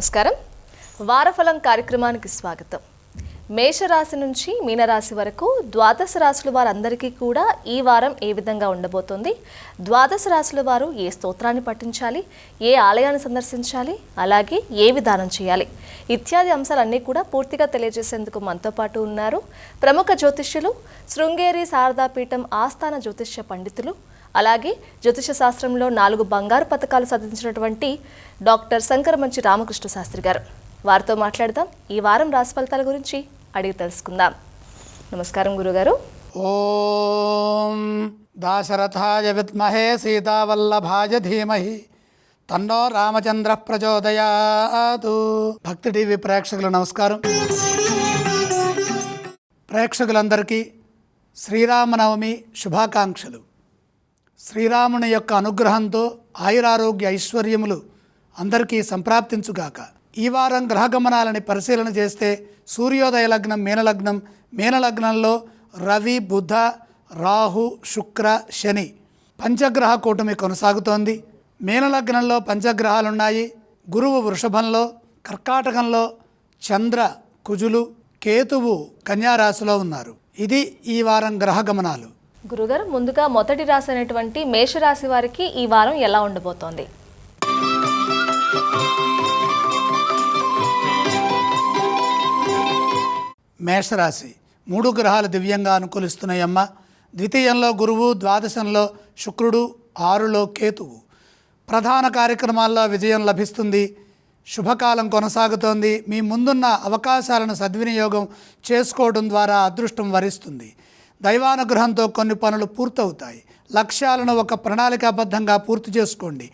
నమస్కారం. వారఫలం కార్యక్రమానికి స్వాగతం. మేషరాశి నుంచి మీనరాశి వరకు ద్వాదశ రాశుల వారందరికీ కూడా ఈ వారం ఏ విధంగా ఉండబోతోంది? ద్వాదశ రాశుల వారు ఏ స్తోత్రాన్ని పఠించాలి? ఏ ఆలయాన్ని సందర్శించాలి? అలాగే ఏ విధానం చేయాలి? ఇత్యాది అంశాలన్నీ కూడా పూర్తిగా తెలియజేసేందుకు మనతో పాటు ఉన్నారు ప్రముఖ జ్యోతిష్యులు శృంగేరి శారదాపీఠం ఆస్థాన జ్యోతిష్య పండితులు అలాగే జ్యోతిష శాస్త్రంలో నాలుగు బంగారు పథకాలు సాధించినటువంటి డాక్టర్ శంకరమంచి రామకృష్ణ శాస్త్రి గారు. వారితో మాట్లాడదాం. ఈ వారం రాశి ఫలితాల గురించి అడిగి తెలుసుకుందాం. నమస్కారం గురుగారు. ఓం దాశరథాయ విద్మహే సీతావల్లభాయ ధీమహి. తన్నో రామచంద్ర ప్రచోదయాదు భక్తి టీవీ ప్రేక్షకుల నమస్కారం. ప్రేక్షకులందరికీ శ్రీరామనవమి శుభాకాంక్షలు. శ్రీరాముని యొక్క అనుగ్రహంతో ఆయురారోగ్య ఐశ్వర్యములు అందరికీ సంప్రాప్తించుగాక. ఈ వారం గ్రహగమనాలని పరిశీలన చేస్తే సూర్యోదయ లగ్నం మీనలగ్నం మీనలగ్నంలో రవి బుధ రాహు శుక్ర శని పంచగ్రహ కూటమి కొనసాగుతోంది. మీనలగ్నంలో పంచగ్రహాలున్నాయి. గురువు వృషభంలో కర్కాటకంలో చంద్ర కుజులు కేతువు కన్యారాశిలో ఉన్నారు. ఇది ఈ వారం గ్రహగమనాలు. గురుగారు ముందుగా మొదటి రాశి అనేటువంటి మేషరాశి వారికి ఈ వారం ఎలా ఉండబోతోంది? మేషరాశి మూడు గ్రహాలు దివ్యంగా అనుకూలిస్తున్నాయమ్మ. ద్వితీయంలో గురువు ద్వాదశంలో శుక్రుడు ఆరులో కేతువు. ప్రధాన కార్యక్రమాల్లో విజయం లభిస్తుంది. శుభకాలం కొనసాగుతోంది. మీ ముందున్న అవకాశాలను సద్వినియోగం చేసుకోవడం ద్వారా అదృష్టం వరిస్తుంది. దైవానుగ్రహంతో కొన్ని పనులు పూర్తవుతాయి. లక్ష్యాలను ఒక ప్రణాళికాబద్ధంగా పూర్తి చేసుకోండి.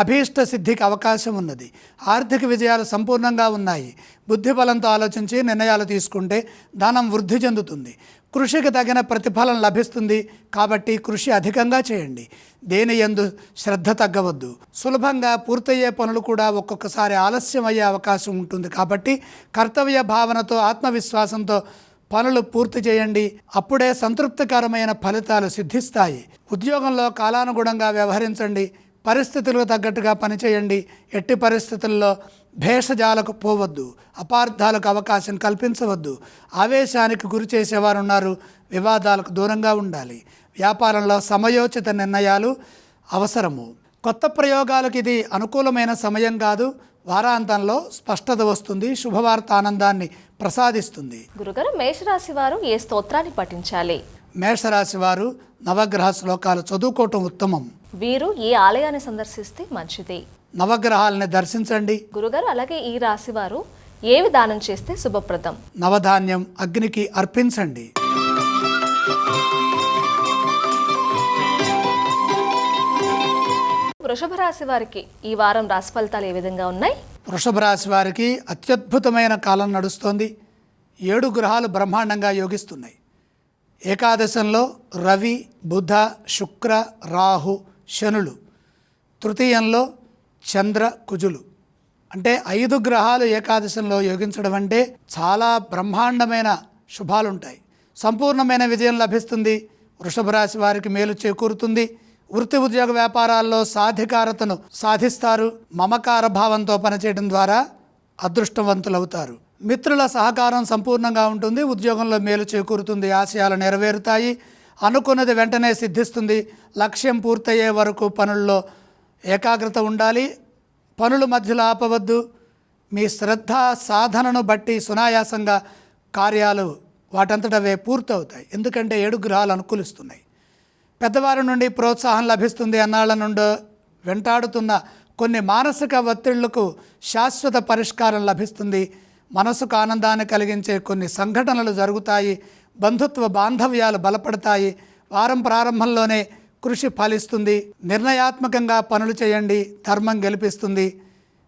అభీష్ట సిద్ధికి అవకాశం ఉన్నది. ఆర్థిక విజయాలు సంపూర్ణంగా ఉన్నాయి. బుద్ధిబలంతో ఆలోచించి నిర్ణయాలు తీసుకుంటే ధనం వృద్ధి చెందుతుంది. కృషికి తగిన ప్రతిఫలం లభిస్తుంది కాబట్టి కృషి అధికంగా చేయండి. దేని ఎందు శ్రద్ధ తగ్గవద్దు. సులభంగా పూర్తయ్యే పనులు కూడా ఒక్కొక్కసారి ఆలస్యం అయ్యే అవకాశం ఉంటుంది కాబట్టి కర్తవ్య భావనతో ఆత్మవిశ్వాసంతో పనులు పూర్తి చేయండి. అప్పుడే సంతృప్తికరమైన ఫలితాలు సిద్ధిస్తాయి. ఉద్యోగంలో కాలానుగుణంగా వ్యవహరించండి. పరిస్థితులకు తగ్గట్టుగా పనిచేయండి. ఎట్టి పరిస్థితుల్లో భేషజాలకు పోవద్దు. అపార్థాలకు అవకాశం కల్పించవద్దు. ఆవేశానికి గురి చేసేవారు ఉన్నారు వివాదాలకు దూరంగా ఉండాలి. వ్యాపారంలో సమయోచిత నిర్ణయాలు అవసరము. కొత్త ప్రయోగాలకు ఇది అనుకూలమైన సమయం కాదు. వారాంతంలో స్పష్టత వస్తుంది. శుభవార్త ఆనందాన్ని ప్రసాదిస్తుంది. గురుగారు మేషరాశి వారు ఏ స్తోత్రాన్ని పఠించాలి? మేషరాశి వారు నవగ్రహ శ్లోకాలు చదువుకోవటం ఉత్తమం. వీరు ఏ ఆలయాన్ని సందర్శిస్తే మంచిది? నవగ్రహాలని దర్శించండి. గురుగారు అలాగే ఈ రాశి వారు ఏవి దానం చేస్తే శుభప్రదం? నవధాన్యం అగ్నికి అర్పించండి. వృషభ రాశి వారికి ఈ వారం రాశి ఫలితాలు ఏ విధంగా ఉన్నాయి? వృషభ రాశి వారికి అత్యద్భుతమైన కాలం నడుస్తోంది. ఏడు గ్రహాలు బ్రహ్మాండంగా యోగిస్తున్నాయి. ఏకాదశంలో రవి బుధ శుక్ర రాహు శనులు. తృతీయంలో చంద్ర కుజులు. అంటే ఐదు గ్రహాలు ఏకాదశంలో యోగించడం అంటే చాలా బ్రహ్మాండమైన శుభాలుంటాయి. సంపూర్ణమైన విజయం లభిస్తుంది. వృషభ రాశి వారికి మేలు చేకూరుతుంది. వృత్తి ఉద్యోగ వ్యాపారాల్లో సాధికారతను సాధిస్తారు మమకార భావంతో పనిచేయడం ద్వారా అదృష్టవంతులవుతారు. మిత్రుల సహకారం సంపూర్ణంగా ఉంటుంది ఉద్యోగంలో మేలు చేకూరుతుంది ఆశయాలు నెరవేరుతాయి. అనుకున్నది వెంటనే సిద్ధిస్తుంది లక్ష్యం పూర్తయ్యే వరకు పనుల్లో ఏకాగ్రత ఉండాలి. పనుల మధ్యలో ఆపవద్దు. మీ శ్రద్ధ సాధనను బట్టి సునాయాసంగా కార్యాలు వాటంతటవే పూర్తవుతాయి. ఎందుకంటే ఏడు గ్రహాలు అనుకూలిస్తున్నాయి. పెద్దవారి నుండి ప్రోత్సాహం లభిస్తుంది అన్నాళ్ళ నుండి వెంటాడుతున్న కొన్ని మానసిక ఒత్తిళ్ళకు శాశ్వత పరిష్కారం లభిస్తుంది. మనసుకు ఆనందాన్ని కలిగించే కొన్ని సంఘటనలు జరుగుతాయి. బంధుత్వ బాంధవ్యాలు బలపడతాయి. వారం ప్రారంభంలోనే కృషి ఫలిస్తుంది. నిర్ణయాత్మకంగా పనులు చేయండి. ధర్మం గెలిపిస్తుంది.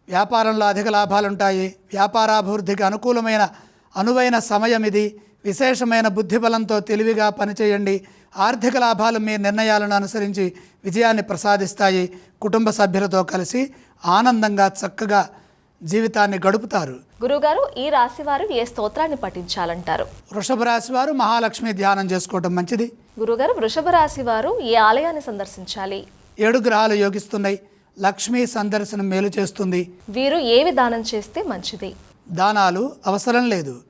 వ్యాపారంలో అధిక లాభాలుంటాయి. వ్యాపారాభివృద్ధికి అనుకూలమైన అనువైన సమయం ఇది. విశేషమైన బుద్ధిబలంతో తెలివిగా పనిచేయండి. ఆర్థిక లాభాలు మీ నిర్ణయాలను అనుసరించి విజయాన్ని ప్రసాదిస్తాయి. కుటుంబ సభ్యులతో కలిసి ఆనందంగా చక్కగా జీవితాన్ని గడుపుతారు. గురుగారు ఈ రాశి వారు ఏ స్తోత్రాన్ని పఠించాలంటారు? వృషభ రాశి వారు మహాలక్ష్మి ధ్యానం చేసుకోవటం మంచిది. గురుగారు వృషభ రాశి వారు ఏ ఆలయాన్ని సందర్శించాలి? ఏడు గ్రహాలు యోగిస్తున్నాయి. లక్ష్మీ సందర్శనం మేలు చేస్తుంది. వీరు ఏవి దానం చేస్తే మంచిది? దానాలు అవసరం లేదు.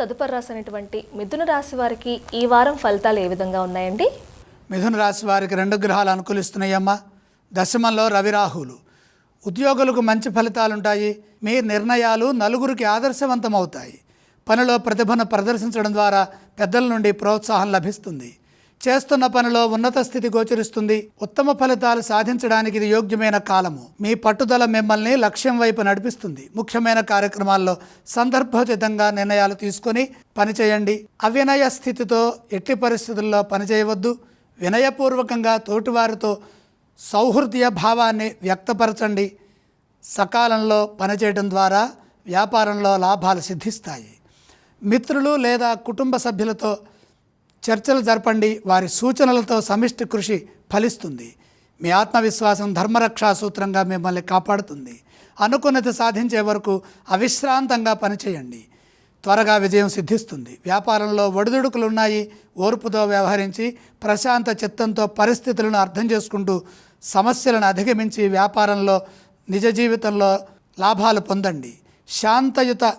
తదుపరి రాసినటువంటి మిథున రాశి వారికి ఈ వారం ఫలితాలు ఏ విధంగా ఉన్నాయండి? మిథున రాశి వారికి రెండు గ్రహాలు అనుకూలిస్తున్నాయమ్మా. దశమంలో రవి రాహులు. ఉద్యోగులకు మంచి ఫలితాలు ఉంటాయి మీ నిర్ణయాలు నలుగురికి ఆదర్శవంతం అవుతాయి పనిలో ప్రతిభను ప్రదర్శించడం ద్వారా పెద్దల నుండి ప్రోత్సాహం లభిస్తుంది. చేస్తున్న పనిలో ఉన్నత స్థితి గోచరిస్తుంది. ఉత్తమ ఫలితాలు సాధించడానికి ఇది యోగ్యమైన కాలము. మీ పట్టుదల మిమ్మల్ని లక్ష్యం వైపు నడిపిస్తుంది. ముఖ్యమైన కార్యక్రమాల్లో సందర్భోచితంగా నిర్ణయాలు తీసుకొని పనిచేయండి అవినయ స్థితితో ఎట్టి పరిస్థితుల్లో పనిచేయవద్దు వినయపూర్వకంగా తోటివారితో సౌహృదయ భావాన్ని వ్యక్తపరచండి. సకాలంలో పనిచేయడం ద్వారా వ్యాపారంలో లాభాలు సిద్ధిస్తాయి. మిత్రులు లేదా కుటుంబ సభ్యులతో చర్చలు జరపండి వారి సూచనలతో సమిష్టి కృషి ఫలిస్తుంది. మీ ఆత్మవిశ్వాసం ధర్మరక్షా సూత్రంగా మిమ్మల్ని కాపాడుతుంది. అనుకున్నది సాధించే వరకు అవిశ్రాంతంగా పనిచేయండి. త్వరగా విజయం సిద్ధిస్తుంది. వ్యాపారంలో ఒడిదుడుకులు ఉన్నాయి ఓర్పుతో వ్యవహరించి ప్రశాంత చిత్తంతో పరిస్థితులను అర్థం చేసుకుంటూ సమస్యలను అధిగమించి వ్యాపారంలో నిజ జీవితంలో లాభాలు పొందండి. శాంతయుత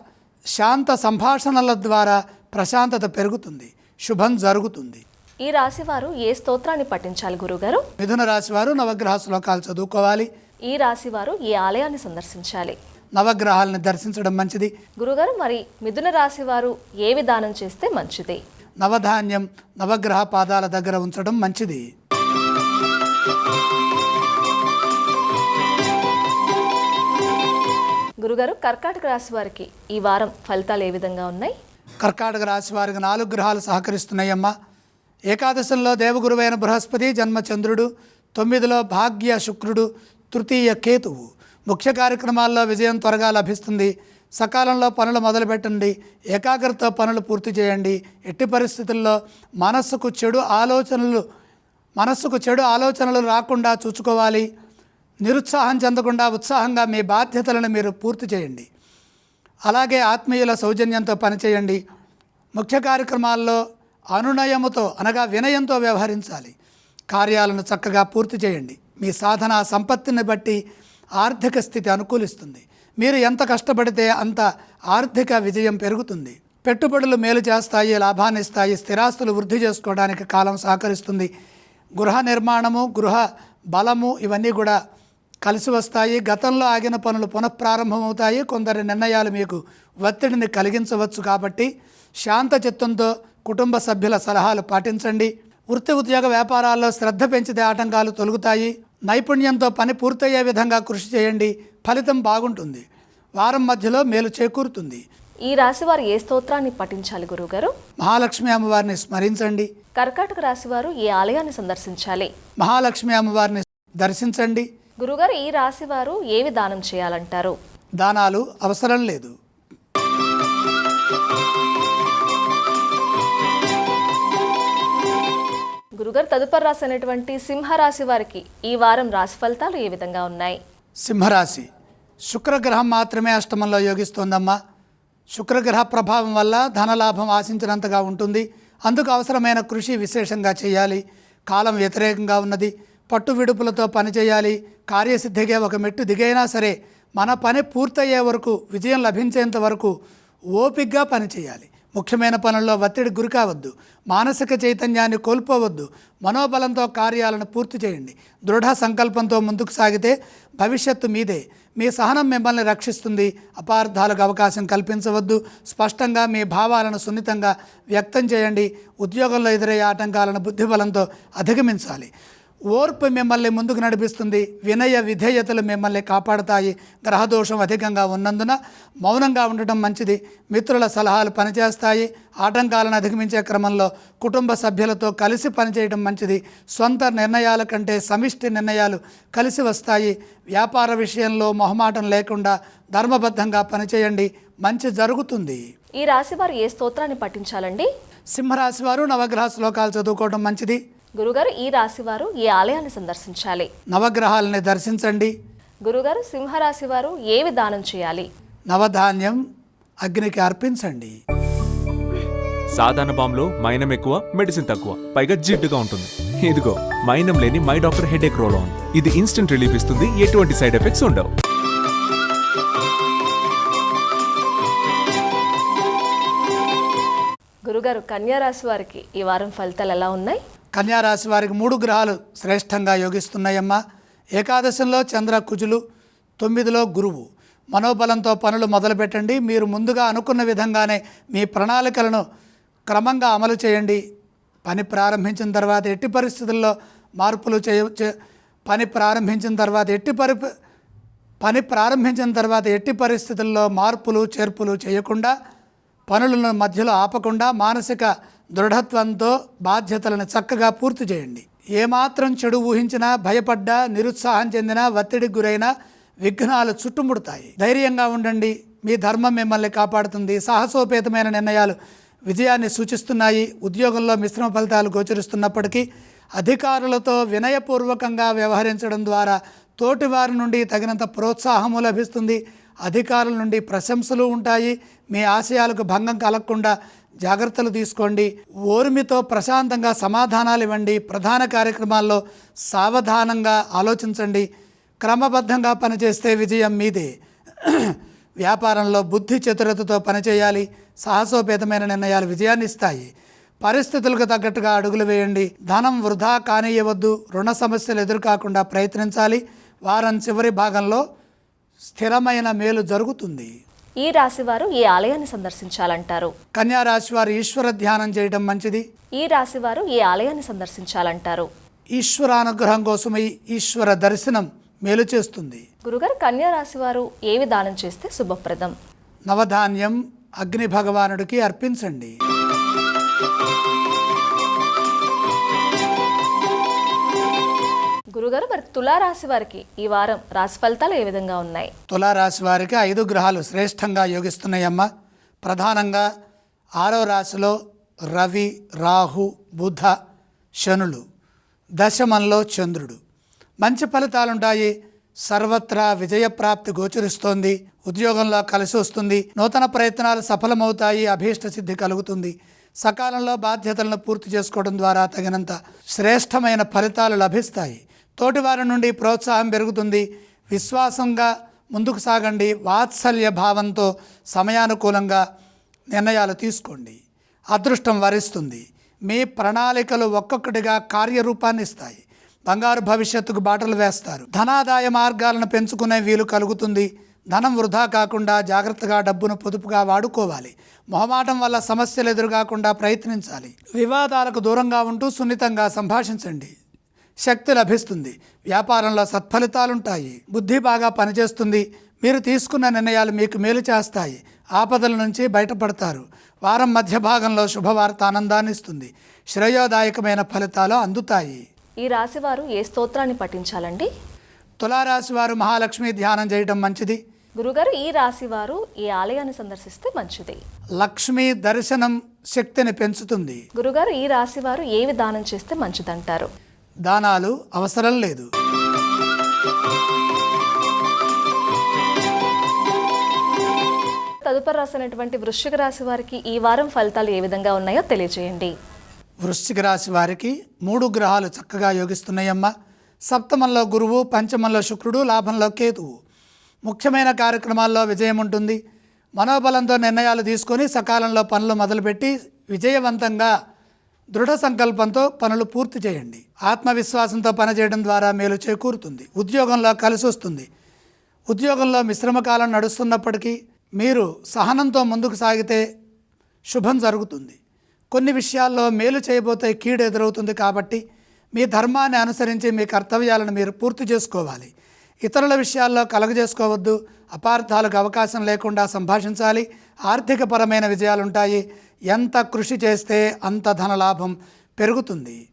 శాంత సంభాషణల ద్వారా ప్రశాంతత పెరుగుతుంది. శుభం జరుగుతుంది. ఈ రాశి వారు ఏ స్తోత్రాన్ని పఠించాలి గురుగారు? మిథున రాశి వారు నవగ్రహ శ్లోకాలు చదువుకోవాలి. ఈ రాశి వారు ఏ ఆలయాన్ని సందర్శించాలి? నవగ్రహాలను దర్శించడం మంచిది. గురుగారు మరి మిథున రాశి వారు ఏ విధానం చేస్తే మంచిది? నవధాన్యం నవగ్రహ పాదాల దగ్గర ఉంచడం మంచిది. గురుగారు కర్కాటక రాశి వారికి ఈ వారం ఫలితాలు ఏ విధంగా ఉన్నాయి? కర్కాటక రాశి వారికి నాలుగు గ్రహాలు సహకరిస్తున్నాయమ్మా. ఏకాదశంలో దేవగురువైన బృహస్పతి జన్మచంద్రుడు తొమ్మిదిలో భాగ్య శుక్రుడు తృతీయ కేతువు. ముఖ్య కార్యక్రమాల్లో విజయం త్వరగా లభిస్తుంది. సకాలంలో పనులు మొదలుపెట్టండి. ఏకాగ్రత పనులు పూర్తి చేయండి. ఎట్టి పరిస్థితుల్లో మనస్సుకు చెడు ఆలోచనలు మనస్సుకు చెడు ఆలోచనలు రాకుండా చూసుకోవాలి నిరుత్సాహం చెందకుండా ఉత్సాహంగా మీ బాధ్యతలను మీరు పూర్తి చేయండి. అలాగే ఆత్మీయుల సౌజన్యంతో పనిచేయండి. ముఖ్య కార్యక్రమాల్లో అనునయముతో అనగా వినయంతో వ్యవహరించాలి. కార్యాలను చక్కగా పూర్తి చేయండి. మీ సాధన సంపత్తిని బట్టి ఆర్థిక స్థితి అనుకూలిస్తుంది. మీరు ఎంత కష్టపడితే అంత ఆర్థిక విజయం పెరుగుతుంది. పెట్టుబడులు మేలు చేస్తాయి లాభాన్ని ఇస్తాయి స్థిరాస్తులు వృద్ధి చేసుకోవడానికి కాలం సహకరిస్తుంది. గృహ నిర్మాణము గృహ బలము ఇవన్నీ కూడా కలిసి వస్తాయి. గతంలో ఆగిన పనులు పునఃప్రారంభమవుతాయి. కొందరి నిర్ణయాలు మీకు ఒత్తిడిని కలిగించవచ్చు కాబట్టి శాంత చిత్తంతో కుటుంబ సభ్యుల సలహాలు పాటించండి. వృత్తి ఉద్యోగ వ్యాపారాల్లో శ్రద్ధ పెంచితే ఆటంకాలు తొలుగుతాయి. నైపుణ్యంతో పని పూర్తయ్యే విధంగా కృషి చేయండి. ఫలితం బాగుంటుంది. వారం మధ్యలో మేలు చేకూరుతుంది. ఈ రాశి వారు ఏ స్తోత్రాన్ని పఠించాలి గురుగారు మహాలక్ష్మి అమ్మవారిని స్మరించండి. కర్కాటక రాశి వారు ఏ ఆలయాన్ని సందర్శించాలి? మహాలక్ష్మి అమ్మవారిని దర్శించండి. గురుగారు ఈ రాశి వారు ఏవి దానం చేయాలంటారు? దానాలు అవసరం లేదు. గురుగారు తదుపరి రాశి అనేటువంటి సింహరాశి వారికి ఈ వారం రాశి ఫలితాలు ఏ విధంగా ఉన్నాయి? సింహరాశి శుక్రగ్రహం మాత్రమే అష్టమంలో యోగిస్తోందమ్మా. శుక్రగ్రహ ప్రభావం వల్ల ధనలాభం ఆశించినంతగా ఉంటుంది. అందుకు అవసరమైన కృషి విశేషంగా చేయాలి. కాలం వ్యతిరేకంగా ఉన్నది. పట్టు విడుపులతో పనిచేయాలి. కార్యసిద్ధిగా ఒక మెట్టు దిగైనా సరే మన పని పూర్తయ్యే వరకు విజయం లభించేంత వరకు ఓపిగ్గా పనిచేయాలి. ముఖ్యమైన పనుల్లో ఒత్తిడి గురి కావద్దు మానసిక చైతన్యాన్ని కోల్పోవద్దు. మనోబలంతో కార్యాలను పూర్తి చేయండి. దృఢ సంకల్పంతో ముందుకు సాగితే భవిష్యత్తు మీదే. మీ సహనం మిమ్మల్ని రక్షిస్తుంది. అపార్థాలకు అవకాశం కల్పించవద్దు. స్పష్టంగా మీ భావాలను సున్నితంగా వ్యక్తం చేయండి. ఉద్యోగంలో ఎదురయ్యే ఆటంకాలను బుద్ధిబలంతో అధిగమించాలి. ఓర్పు మిమ్మల్ని ముందుకు నడిపిస్తుంది వినయ విధేయతలు మిమ్మల్ని కాపాడుతాయి గ్రహదోషం అధికంగా ఉన్నందున మౌనంగా ఉండటం మంచిది. మిత్రుల సలహాలు పనిచేస్తాయి ఆటంకాలను అధిగమించే క్రమంలో కుటుంబ సభ్యులతో కలిసి పనిచేయడం మంచిది. సొంత నిర్ణయాల కంటే సమిష్టి నిర్ణయాలు కలిసి వస్తాయి. వ్యాపార విషయంలో మొహమాటం లేకుండా ధర్మబద్ధంగా పనిచేయండి. మంచి జరుగుతుంది. ఈ రాశి వారు ఏ స్తోత్రాన్ని పఠించాలండి? సింహరాశి వారు నవగ్రహ శ్లోకాలు చదువుకోవడం మంచిది. గురుగారు ఈ రాశి వారు ఏ ఆలయాన్ని సందర్శించాలి? నవగ్రహాలని దర్శించండి. గురుగారు సింహరాశి వారు ఏవి దానం చేయాలి? నవధాన్యం అగ్నికి అర్పించండి. సాధారణ బాంబులో మైనం ఎక్కువ మెడిసిన్ తక్కువ పైగా జిడ్డుగా ఉంటుంది. ఇదిగో మైనం లేని my doctor headache roll on. ఇది ఇన్స్టెంట్ రిలీఫ్ ఇస్తుంది ఎటువంటి సైడ్ ఎఫెక్ట్స్ ఉండవు. గురుగారు కన్యా రాశి వారికి ఈ వారం ఫలితాలు ఎలా ఉన్నాయి? కన్యారాశి వారికి మూడు గ్రహాలు శ్రేష్టంగా యోగిస్తున్నాయమ్మా. ఏకాదశంలో చంద్ర కుజులు తొమ్మిదిలో గురువు. మనోబలంతో పనులు మొదలుపెట్టండి. మీరు ముందుగా అనుకున్న విధంగానే మీ ప్రణాళికలను క్రమంగా అమలు చేయండి. పని ప్రారంభించిన తర్వాత ఎట్టి పరిస్థితుల్లో మార్పులు చేయ పని ప్రారంభించిన తర్వాత ఎట్టి పరి పని ప్రారంభించిన తర్వాత ఎట్టి పరిస్థితుల్లో మార్పులు చేర్పులు చేయకుండా పనులను మధ్యలో ఆపకుండా మానసిక దృఢత్వంతో బాధ్యతలను చక్కగా పూర్తి చేయండి. ఏమాత్రం చెడు ఊహించినా భయపడ్డా నిరుత్సాహం చెందినా ఒత్తిడికి గురైనా విఘ్నాలు చుట్టుముడతాయి. ధైర్యంగా ఉండండి. మీ ధర్మం మిమ్మల్ని కాపాడుతుంది. సాహసోపేతమైన నిర్ణయాలు విజయాన్ని సూచిస్తున్నాయి. ఉద్యోగంలో మిశ్రమ ఫలితాలు గోచరిస్తున్నప్పటికీ అధికారులతో వినయపూర్వకంగా వ్యవహరించడం ద్వారా తోటివారి నుండి తగినంత ప్రోత్సాహము లభిస్తుంది. అధికారుల నుండి ప్రశంసలు ఉంటాయి. మీ ఆశయాలకు భంగం కలగకుండా జాగ్రత్తలు తీసుకోండి. ఓర్మితో ప్రశాంతంగా సమాధానాలు ఇవ్వండి. ప్రధాన కార్యక్రమాల్లో సావధానంగా ఆలోచించండి. క్రమబద్ధంగా పనిచేస్తే విజయం మీదే. వ్యాపారంలో బుద్ధి చతురతతో పనిచేయాలి. సాహసోపేతమైన నిర్ణయాలు విజయాన్ని ఇస్తాయి. పరిస్థితులకు తగ్గట్టుగా అడుగులు వేయండి. ధనం వృధా కానియవద్దు రుణ సమస్యలు ఎదురుకాకుండా ప్రయత్నించాలి. వారం చివరి భాగంలో స్థిరమైన మేలు జరుగుతుంది. ఈ రాశి వారు ఏ ఆలయాన్ని సందర్శించాలంటారు? కన్యా రాశి వారు ఈశ్వర ధ్యానం చేయడం మంచిది. ఈ రాశి వారు ఏ ఆలయాన్ని సందర్శించాలంటారు? ఈశ్వరానుగ్రహం కోసమై ఈశ్వర దర్శనం మేలు చేస్తుంది. గురుగారు కన్యా రాశి వారు ఏవి దానం చేస్తే శుభప్రదం? నవధాన్యం అగ్ని భగవానుడికి అర్పించండి. గురుగారు మరి తులారాశి వారికి ఈ వారం రాశి ఫలితాలు ఏ విధంగా ఉన్నాయి? తులారాశి వారికి ఐదు గ్రహాలు శ్రేష్టంగా యోగిస్తున్నాయమ్మ. ప్రధానంగా ఆరో రాశిలో రవి రాహు బుధ శనులు దశమంలో చంద్రుడు. మంచి ఫలితాలుంటాయి. సర్వత్రా విజయప్రాప్తి గోచరిస్తోంది. ఉద్యోగంలో కలిసి వస్తుంది. నూతన ప్రయత్నాలు సఫలమవుతాయి. అభీష్ట సిద్ధి కలుగుతుంది. సకాలంలో బాధ్యతలను పూర్తి చేసుకోవడం ద్వారా తగినంత శ్రేష్టమైన ఫలితాలు లభిస్తాయి. తోటివారి నుండి ప్రోత్సాహం పెరుగుతుంది. విశ్వాసంగా ముందుకు సాగండి. వాత్సల్య భావంతో సమయానుకూలంగా నిర్ణయాలు తీసుకోండి. అదృష్టం వరిస్తుంది. మీ ప్రణాళికలు ఒక్కొక్కటిగా కార్యరూపాన్ని ఇస్తాయి. బంగారు భవిష్యత్తుకు బాటలు వేస్తారు. ధనాదాయ మార్గాలను పెంచుకునే వీలు కలుగుతుంది. ధనం వృధా కాకుండా జాగ్రత్తగా డబ్బును పొదుపుగా వాడుకోవాలి. మొహమాటం వల్ల సమస్యలు ఎదురుకాకుండా ప్రయత్నించాలి. వివాదాలకు దూరంగా ఉంటూ సున్నితంగా సంభాషించండి. శక్తి లభిస్తుంది. వ్యాపారంలో సత్ఫలితాలుంటాయి. బుద్ధి బాగా పనిచేస్తుంది. మీరు తీసుకున్న నిర్ణయాలు మీకు మేలు చేస్తాయి. ఆపదల నుంచి బయటపడతారు. వారం మధ్య భాగంలో శుభవార్త ఆనందాన్ని ఇస్తుంది. శ్రేయోదాయకమైన ఫలితాలు అందుతాయి. ఈ రాశి వారు ఏ స్తోత్రాన్ని పఠించాలండి? తులారాశి వారు మహాలక్ష్మి ధ్యానం చేయడం మంచిది. గురుగారు ఈ రాశి వారు ఈ ఆలయాన్ని సందర్శిస్తే మంచిది? లక్ష్మి దర్శనం శక్తిని పెంచుతుంది. గురుగారు ఈ రాశి వారు ఏవి దానం చేస్తే మంచిదంటారు? దానాలు అవసరం లేదు. తదుపరి రాసినటువంటి వృశ్చిక రాశి వారికి ఈ వారం ఫలితాలు ఏ విధంగా ఉన్నాయో తెలియజేయండి వృశ్చిక రాశి వారికి మూడు గ్రహాలు చక్కగా యోగిస్తున్నాయమ్మా. సప్తమంలో గురువు పంచమంలో శుక్రుడు లాభంలో కేతువు. ముఖ్యమైన కార్యక్రమాల్లో విజయం ఉంటుంది. మనోబలంతో నిర్ణయాలు తీసుకొని సకాలంలో పనులు మొదలుపెట్టి విజయవంతంగా దృఢ సంకల్పంతో పనులు పూర్తి చేయండి. ఆత్మవిశ్వాసంతో పనిచేయడం ద్వారా మేలు చేకూరుతుంది. ఉద్యోగంలో కలిసి వస్తుంది. ఉద్యోగంలో మిశ్రమ కాలం నడుస్తున్నప్పటికీ మీరు సహనంతో ముందుకు సాగితే శుభం జరుగుతుంది. కొన్ని విషయాల్లో మేలు చేయబోతే కీడు ఎదురవుతుంది కాబట్టి మీ ధర్మాన్ని అనుసరించి మీ కర్తవ్యాలను మీరు పూర్తి చేసుకోవాలి. ఇతరుల విషయాల్లో కలగజేసుకోవద్దు. అపార్థాలకు అవకాశం లేకుండా సంభాషించాలి. ఆర్థికపరమైన విజయాలుంటాయి. ఎంత కృషి చేస్తే అంత ధనలాభం పెరుగుతుంది.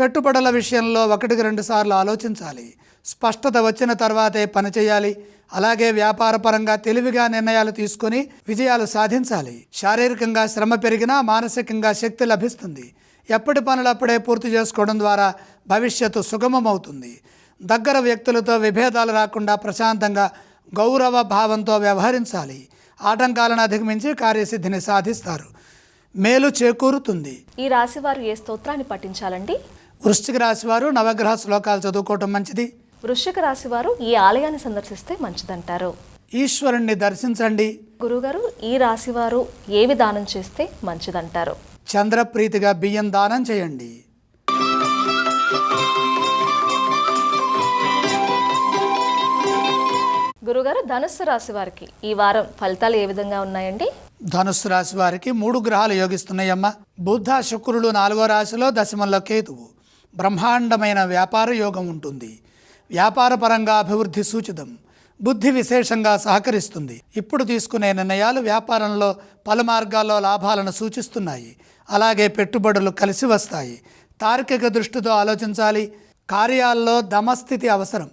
పెట్టుబడుల విషయంలో ఒకటికి రెండు సార్లు ఆలోచించాలి. స్పష్టత వచ్చిన తర్వాతే పని చేయాలి. అలాగే వ్యాపారపరంగా తెలివిగా నిర్ణయాలు తీసుకొని విజయాలు సాధించాలి. శారీరకంగా శ్రమ పెరిగినా మానసికంగా శక్తి లభిస్తుంది. ఎప్పటి పనులు అప్పుడే పూర్తి చేసుకోవడం ద్వారా భవిష్యత్తు సుగమమవుతుంది. దగ్గర వ్యక్తులతో విభేదాలు రాకుండా ప్రశాంతంగా గౌరవ భావంతో వ్యవహరించాలి. ఆటంకాలను అధిగమించి కార్యసిద్ధిని సాధిస్తారు. మేలు చేకూరుతుంది. ఈ రాశి వారు ఏ స్తోత్రాన్ని పఠించాలండి? వృశ్చిక రాశి వారు నవగ్రహ శ్లోకాలు చదువుకోవటం మంచిది. వృశ్చిక రాశి వారు ఈ ఆలయాన్ని సందర్శిస్తే మంచిదంటారు. ఈశ్వరుణ్ణి దర్శించండి. గురుగారు ఈ రాశి వారు ఏవి దానం చేస్తే మంచిదంటారు? చంద్రప్రీతిగా బియ్యం దానం చేయండి. గురుగారు ధనుస్సు రాశి వారికి ఈ వారం ఫలితాలు ఏ విధంగా ఉన్నాయండి? ధనుస్సు రాశి వారికి మూడు గ్రహాలు యోగిస్తున్నాయమ్మ. బుద్ధ శుక్రుడు నాలుగో రాశిలో దశమంలో కేతువు. బ్రహ్మాండమైన వ్యాపార యోగం ఉంటుంది. వ్యాపార పరంగా అభివృద్ధి సూచితం. బుద్ధి విశేషంగా సహకరిస్తుంది. ఇప్పుడు తీసుకునే నిర్ణయాలు వ్యాపారంలో పలు మార్గాల్లో లాభాలను సూచిస్తున్నాయి. అలాగే పెట్టుబడులు కలిసి వస్తాయి. తార్కిక దృష్టితో ఆలోచించాలి. కార్యాల్లో దమస్థితి అవసరం.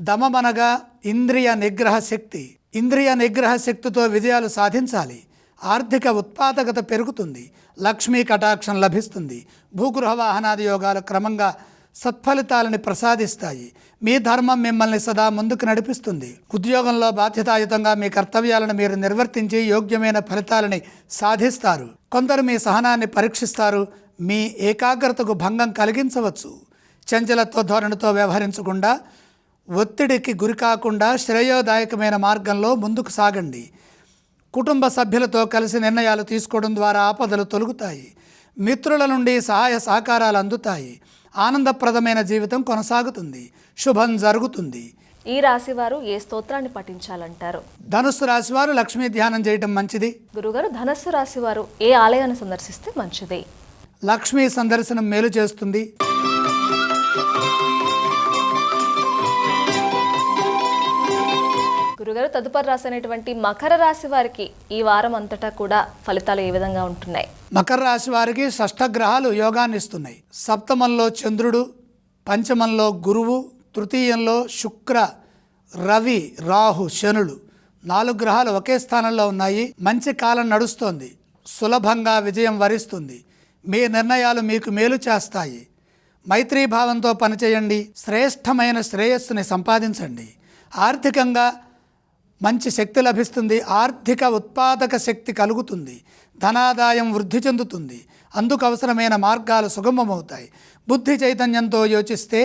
దమమనగా ఇంద్రియ నిగ్రహ శక్తి. ఇంద్రియ నిగ్రహ శక్తితో విజయాలు సాధించాలి. ఆర్థిక ఉత్పాదకత పెరుగుతుంది లక్ష్మీ కటాక్షం లభిస్తుంది భూగృహ వాహనాది యోగాలు క్రమంగా సత్ఫలితాలని ప్రసాదిస్తాయి. మీ ధర్మం మిమ్మల్ని సదా ముందుకు నడిపిస్తుంది. ఉద్యోగంలో బాధ్యతాయుతంగా మీ కర్తవ్యాలను మీరు నిర్వర్తించి యోగ్యమైన ఫలితాలని సాధిస్తారు. కొందరు మీ సహనాన్ని పరీక్షిస్తారు మీ ఏకాగ్రతకు భంగం కలిగించవచ్చు. చంచలత్వ ధోరణితో వ్యవహరించకుండా ఒత్తిడికి గురికాకుండా శ్రేయోదాయకమైన మార్గంలో ముందుకు సాగండి. కుటుంబ సభ్యులతో కలిసి నిర్ణయాలు తీసుకోవడం ద్వారా ఆపదలు తొలగుతాయి. మిత్రుల నుండి సహాయ సహకారాలు అందుతాయి. ఆనందప్రదమైన జీవితం కొనసాగుతుంది. శుభం జరుగుతుంది. ఈ రాశి వారు ఏ స్తోత్రాన్ని పఠించాలంటారు? ధనుస్సు రాశి వారు లక్ష్మీ ధ్యానం చేయటం మంచిది. గురుగారు ధనస్సు రాశి వారు ఏ ఆలయాన్ని సందర్శిస్తే మంచిది? లక్ష్మీ సందర్శనం మేలు చేస్తుంది. గురుగారు తదుపరి రాశి అనేటువంటి మకర రాశి వారికి ఈ వారం అంతటా కూడా ఫలితాలు ఏ విధంగా ఉంటున్నాయి? మకర రాశి వారికి షష్ఠగ్రహాలు యోగాన్ని ఇస్తున్నాయి. సప్తమంలో చంద్రుడు పంచమంలో గురువు తృతీయంలో శుక్ర రవి రాహు శనులు నాలుగు గ్రహాలు ఒకే స్థానంలో ఉన్నాయి. మంచి కాలం నడుస్తోంది. సులభంగా విజయం వరిస్తుంది. మీ నిర్ణయాలు మీకు మేలు చేస్తాయి. మైత్రీభావంతో పనిచేయండి. శ్రేష్టమైన శ్రేయస్సుని సంపాదించండి. ఆర్థికంగా మంచి శక్తి లభిస్తుంది ఆర్థిక ఉత్పాదక శక్తి కలుగుతుంది ధనాదాయం వృద్ధి చెందుతుంది అందుకు అవసరమైన మార్గాలు సుగమమవుతాయి. బుద్ధి చైతన్యంతో యోచిస్తే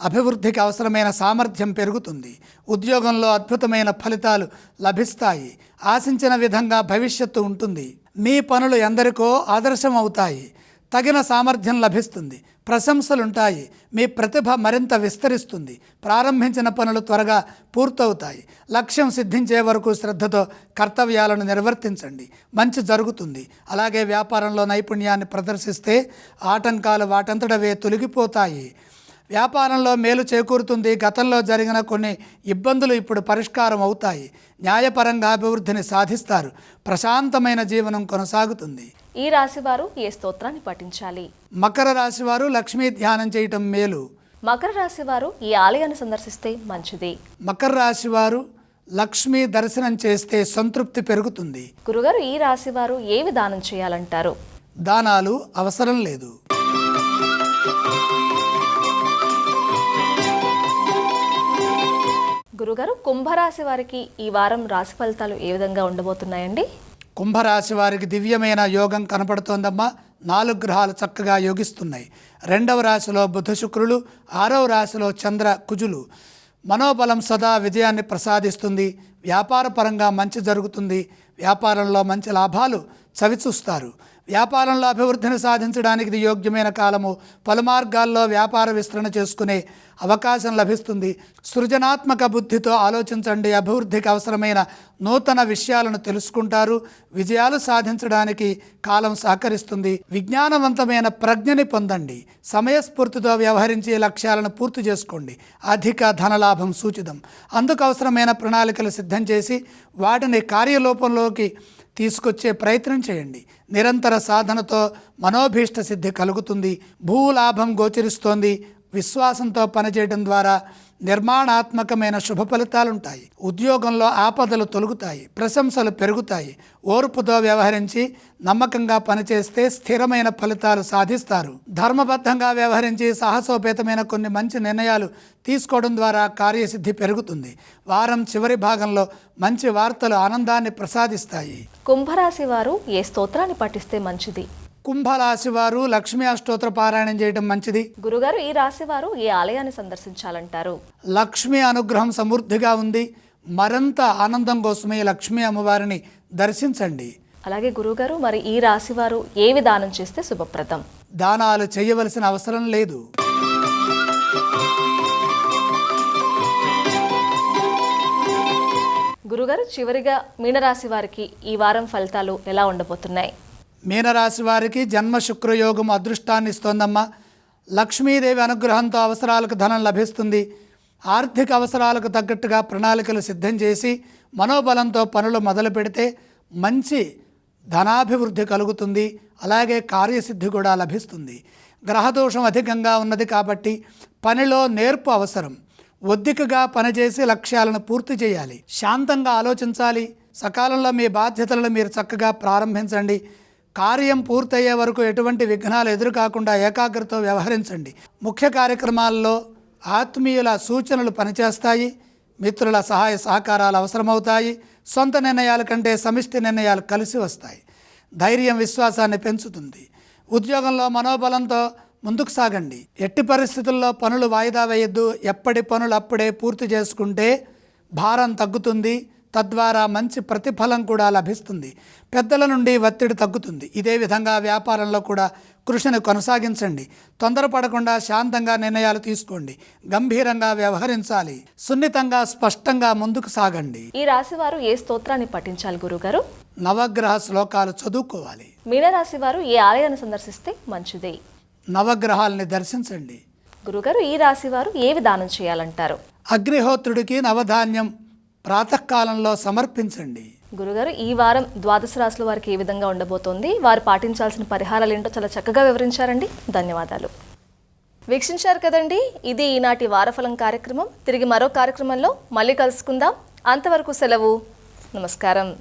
అభివృద్ధికి అవసరమైన సామర్థ్యం పెరుగుతుంది ఉద్యోగంలో అద్భుతమైన ఫలితాలు లభిస్తాయి ఆశించిన విధంగా భవిష్యత్తు ఉంటుంది. మీ పనులు ఎందరికో ఆదర్శం అవుతాయి తగిన సామర్థ్యం లభిస్తుంది ప్రశంసలుంటాయి. మీ ప్రతిభ మరింత విస్తరిస్తుంది. ప్రారంభించిన పనులు త్వరగా పూర్తవుతాయి. లక్ష్యం సిద్ధించే వరకు శ్రద్ధతో కర్తవ్యాలను నిర్వర్తించండి. మంచి జరుగుతుంది. అలాగే వ్యాపారంలో నైపుణ్యాన్ని ప్రదర్శిస్తే ఆటంకాలు వాటంతటవే తొలగిపోతాయి. వ్యాపారంలో మేలు చేకూరుతుంది. గతంలో జరిగిన కొన్ని ఇబ్బందులు ఇప్పుడు పరిష్కారం అవుతాయి. న్యాయపరంగా అభివృద్ధిని సాధిస్తారు. ప్రశాంతమైన జీవనం కొనసాగుతుంది. ఈ రాశి వారు ఏ స్తోత్రాన్ని పఠించాలి? మకర రాశి వారు లక్ష్మీ ధ్యానం చేయటం మేలు. మకర రాశి వారు ఈ ఆలయాన్ని సందర్శిస్తే మంచిది. మకర రాశి వారు లక్ష్మీ దర్శనం చేస్తే సంతృప్తి పెరుగుతుంది. గురుగారు ఈ రాశి వారు ఏవి దానం చేయాలంటారు? దానాలు అవసరం లేదు. గురుగారు కుంభరాశి వారికి ఈ వారం రాశి ఫలితాలు ఏ విధంగా ఉండబోతున్నాయండి? కుంభరాశి వారికి దివ్యమైన యోగం కనపడుతోందమ్మా. నాలుగు గ్రహాలు చక్కగా యోగిస్తున్నాయి. రెండవ రాశిలో బుధ శుక్రులు ఆరవ రాశిలో చంద్ర కుజులు. మనోబలం సదా విజయాన్ని ప్రసాదిస్తుంది. వ్యాపార పరంగా మంచి జరుగుతుంది. వ్యాపారంలో మంచి లాభాలు చవిచూస్తారు. వ్యాపారంలో అభివృద్ధిని సాధించడానికి ఇది యోగ్యమైన కాలము. పలు మార్గాల్లో వ్యాపార విస్తరణ చేసుకునే అవకాశం లభిస్తుంది. సృజనాత్మక బుద్ధితో ఆలోచించండి. అభివృద్ధికి అవసరమైన నూతన విషయాలను తెలుసుకుంటారు. విజయాలు సాధించడానికి కాలం సహకరిస్తుంది. విజ్ఞానవంతమైన ప్రజ్ఞని పొందండి. సమయస్ఫూర్తితో వ్యవహరించే లక్ష్యాలను పూర్తి చేసుకోండి. అధిక ధనలాభం సూచితం. అందుకు అవసరమైన ప్రణాళికలు సిద్ధం చేసి వాటిని కార్యలోపంలోకి తీసుకొచ్చే ప్రయత్నం చేయండి. నిరంతర సాధనతో మనోభీష్ట సిద్ధి కలుగుతుంది. భూలాభం గోచరిస్తోంది. విశ్వాసంతో పనిచేయడం ద్వారా నిర్మాణాత్మకమైన శుభ ఫలితాలుంటాయి ఉద్యోగంలో ఆపదలు తొలుగుతాయి ప్రశంసలు పెరుగుతాయి. ఓర్పుతో వ్యవహరించి నమ్మకంగా పనిచేస్తే స్థిరమైన ఫలితాలు సాధిస్తారు. ధర్మబద్ధంగా వ్యవహరించి సాహసోపేతమైన కొన్ని మంచి నిర్ణయాలు తీసుకోవడం ద్వారా కార్యసిద్ధి పెరుగుతుంది. వారం చివరి భాగంలో మంచి వార్తలు ఆనందాన్ని ప్రసాదిస్తాయి. కుంభరాశి వారు ఏ స్తోత్రాన్ని పఠిస్తే మంచిది? కుంభరాశి వారు లక్ష్మీ అష్టోత్తర పారాయణం చేయడం మంచిది. గురుగారు ఈ రాశి వారు ఏ ఆలయాన్ని సందర్శించాలంటారు? లక్ష్మీ అనుగ్రహం సమృద్ధిగా ఉంది. మరింత ఆనందం కోసమే లక్ష్మీ అమ్మవారిని దర్శించండి. అలాగే గురుగారు మరి ఈ రాశి వారు ఏ విధానం చేస్తే శుభప్రదం? దానాలు చేయవలసిన అవసరం లేదు. గురుగారు చివరిగా మీనరాశి వారికి ఈ వారం ఫలితాలు ఎలా ఉండబోతున్నాయి? మీనరాశి వారికి జన్మ శుక్రయోగం అదృష్టాన్ని ఇస్తోందమ్మా. లక్ష్మీదేవి అనుగ్రహంతో అవసరాలకు ధనం లభిస్తుంది. ఆర్థిక అవసరాలకు తగ్గట్టుగా ప్రణాళికలు సిద్ధం చేసి మనోబలంతో పనులు మొదలు పెడితే మంచి ధనాభివృద్ధి కలుగుతుంది. అలాగే కార్యసిద్ధి కూడా లభిస్తుంది. గ్రహదోషం అధికంగా ఉన్నది కాబట్టి పనిలో నేర్పు అవసరం. ఒద్దికగా పనిచేసి లక్ష్యాలను పూర్తి చేయాలి. శాంతంగా ఆలోచించాలి. సకాలంలో మీ బాధ్యతలను మీరు చక్కగా ప్రారంభించండి. కార్యం పూర్తయ్యే వరకు ఎటువంటి విఘ్నాలు ఎదురుకాకుండా ఏకాగ్రత ఏకాగ్రతతో వ్యవహరించండి. ముఖ్య కార్యక్రమాల్లో ఆత్మీయుల సూచనలు పనిచేస్తాయి. మిత్రుల సహాయ సహకారాలు అవసరమవుతాయి. సొంత నిర్ణయాల కంటే సమిష్టి నిర్ణయాలు కలిసి వస్తాయి. ధైర్యం విశ్వాసాన్ని పెంచుతుంది. ఉద్యోగంలో మనోబలంతో ముందుకు సాగండి. ఎట్టి పరిస్థితుల్లో పనులు వాయిదా వేయొద్దు. ఎప్పటి పనులు అప్పుడే పూర్తి చేసుకుంటే భారం తగ్గుతుంది. తద్వారా మంచి ప్రతిఫలం కూడా లభిస్తుంది. పెద్దల నుండి ఒత్తిడి తగ్గుతుంది. ఇదే విధంగా వ్యాపారంలో కూడా కృషిని కొనసాగించండి. తొందరపడకుండా శాంతంగా నిర్ణయాలు తీసుకోండి. గంభీరంగా వ్యవహరించాలి. సున్నితంగా స్పష్టంగా ముందుకు సాగండి. ఈ రాశి వారు ఏ స్తోత్రాన్ని పఠించాలి గురుగారు? నవగ్రహ శ్లోకాలు చదువుకోవాలి. మీనరాశి వారు ఏ ఆలయాన్ని సందర్శిస్తే మంచిది? నవగ్రహాలని దర్శించండి. గురుగారు ఈ రాశి వారు ఏ విధానం చేయాలంటారు? అగ్నిహోత్రుడికి నవధాన్యం ప్రాతకాలంలో సమర్పించండి. గురుగారు ఈ వారం ద్వాదశ రాశుల వారికి ఏ విధంగా ఉండబోతోంది? వారు పాటించాల్సిన పరిహారాలు ఏంటో చాలా చక్కగా వివరించారండి. ధన్యవాదాలు. వీక్షించారు కదండి ఇది ఈనాటి వారఫలం కార్యక్రమం. తిరిగి మరో కార్యక్రమంలో మళ్ళీ కలుసుకుందాం. అంతవరకు సెలవు. నమస్కారం.